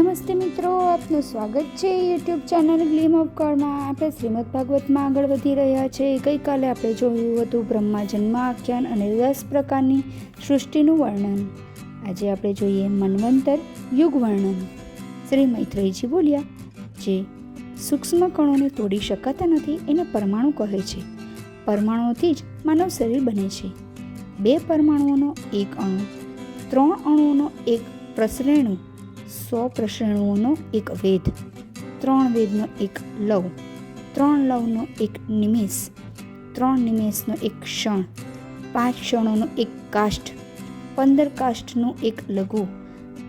નમસ્તે મિત્રો, આપનું સ્વાગત છે યુટ્યુબ ચેનલ ગ્લીમ ઓફ ગોડમાં આપણે શ્રીમદ ભાગવતમાં આગળ વધી રહ્યા છે. ગઈકાલે આપણે જોયું હતું બ્રહ્મા જન્મ આખ્યાન અને દસ પ્રકારની સૃષ્ટિનું વર્ણન. આજે આપણે જોઈએ મન્વંતર યુગ વર્ણન. શ્રી મૈત્રેયજી બોલ્યા, જે સૂક્ષ્મ કણોને તોડી શકાતા નથી, એને પરમાણુ કહે છે. પરમાણુઓથી જ માનવ શરીર બને છે. બે પરમાણુઓનો એક અણુ, ત્રણ અણુઓનો એક પ્રસરેણુ સો પ્રસરણુઓનો એક વેદ, ત્રણ વેદનો એક લવ, ત્રણ લવનો એક નિમેષ, ત્રણ નિમેષનો એક ક્ષણ, પાંચ ક્ષણોનો એક કાષ્ઠ, પંદર કાષ્ઠનું એક લઘુ,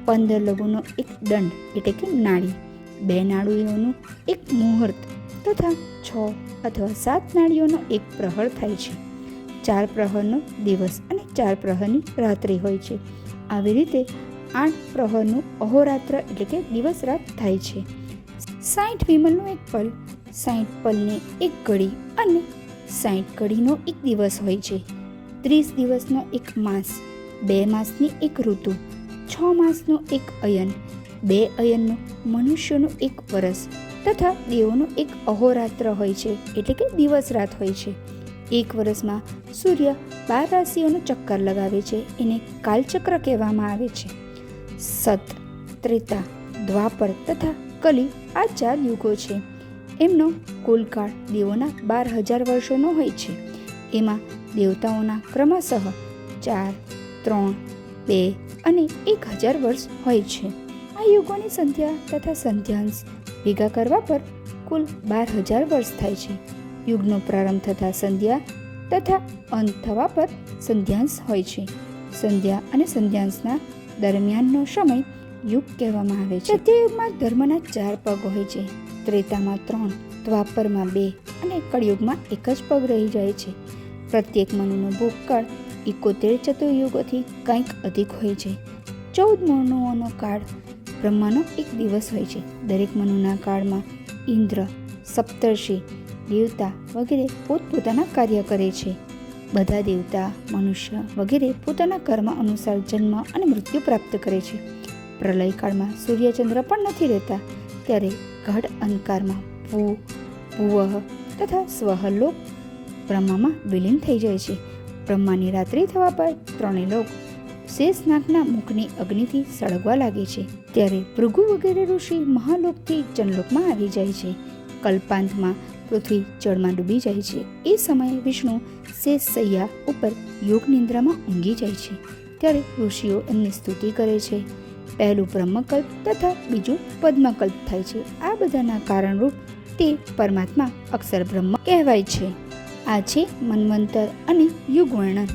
પંદર લઘુનો એક દંડ, એટલે કે નાળી બે નાળીઓનું એક મુહૂર્ત તથા છ અથવા સાત નાળીઓનો એક પ્રહર થાય છે. ચાર પ્રહરનો દિવસ અને ચાર પ્રહરની રાત્રિ હોય છે. આવી રીતે આઠ પ્રહરનું અહોરાત્ર એટલે કે દિવસ રાત થાય છે. સાઠ વિમલનું એક પલ, સાઠ પલની એક ઘડી અને સાઠ ઘડીનો એક દિવસ હોય છે. ત્રીસ દિવસનો એક માસ, બે માસની એક ઋતુ, છ માસનો એક અયન, બે અયનનું મનુષ્યનું એક વરસ તથા દેવોનું એક અહોરાત્ર હોય છે એટલે કે દિવસ રાત હોય છે. એક વર્ષમાં સૂર્ય બાર રાશિઓનો ચક્કર લગાવે છે, એને કાલચક્ર કહેવામાં આવે છે. સત, ત્રેતા, દ્વાપર તથા કલી આ ચાર યુગો છે. એમનો કુલકાળ દેવોના બાર હજાર વર્ષોનો હોય છે. એમાં દેવતાઓના ક્રમશઃ ચાર, ત્રણ, બે અને એક હજાર વર્ષ હોય છે. આ યુગોની સંધ્યા તથા સંધ્યાંશ ભેગા કરવા પર કુલ બાર હજાર વર્ષ થાય છે. યુગનો પ્રારંભ થતાં સંધ્યા તથા અંત થવા પર સંધ્યાંશ હોય છે. સંધ્યા અને સંધ્યાંશના દરમિયાનનો સમય યુગ કહેવામાં આવે છે. સત્યયુગમાં ધર્મના ચાર પગ હોય છે. ત્રેતામાં ત્રણ, દ્વાપરમાં બે અને કળયુગમાં એક જ પગ રહી જાય છે. પ્રત્યેક મનુનો ભૂતકાળ ઇકોતેર ચતુર્યુગોથી કંઈક અધિક હોય છે. ચૌદ મનુઓનો કાળ બ્રહ્માનો એક દિવસ હોય છે. દરેક મનુના કાળમાં ઇન્દ્ર, સપ્તર્ષિ, દેવતા વગેરે પોતપોતાના કાર્ય કરે છે. બધા દેવતા, મનુષ્ય વગેરે પોતાના કર્મ અનુસાર જન્મ અને મૃત્યુ પ્રાપ્ત કરે છે. પ્રલયકાળમાં સૂર્યચંદ્ર પણ નથી રહેતા, ત્યારે ગાઢ અંધકારમાં ભૂ ભૂવહ તથા સ્વહલોક બ્રહ્મામાં વિલીન થઈ જાય છે. બ્રહ્માની રાત્રિ થવા પર ત્રણેય લોક શેષ નાગના મુખની અગ્નિથી સળગવા લાગે છે. ત્યારે ભૃગુ વગેરે ઋષિ મહાલોકથી જનલોકમાં આવી જાય છે. કલ્પાંતમાં પૃથ્વી જળમાં ડૂબી જાય છે. એ સમયે વિષ્ણુ શેષ સૈયા ઉપર યોગ નિંદ્રામાં ઊંઘી જાય છે. ત્યારે ઋષિઓ એમની સ્તુતિ કરે છે. પહેલું બ્રહ્મકલ્પ તથા બીજું પદ્મકલ્પ થાય છે. આ બધાના કારણરૂપ તે પરમાત્મા અક્ષર બ્રહ્મ કહેવાય છે. આ છે મન્વંતર અને યુગ વર્ણન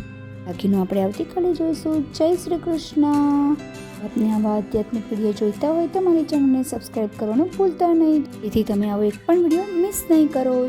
બાકીનું આપણે આવતીકાલે જોઈશું. જય શ્રી કૃષ્ણ. આપને આવા આધ્યાત્મિક વીડિયો જોઈતા હોય તો મારી ચેનલને સબસ્ક્રાઈબ કરવાનું ભૂલતા નહીં. જેથી તમે આવો એક પણ વીડિયો મિસ નહીં કરો.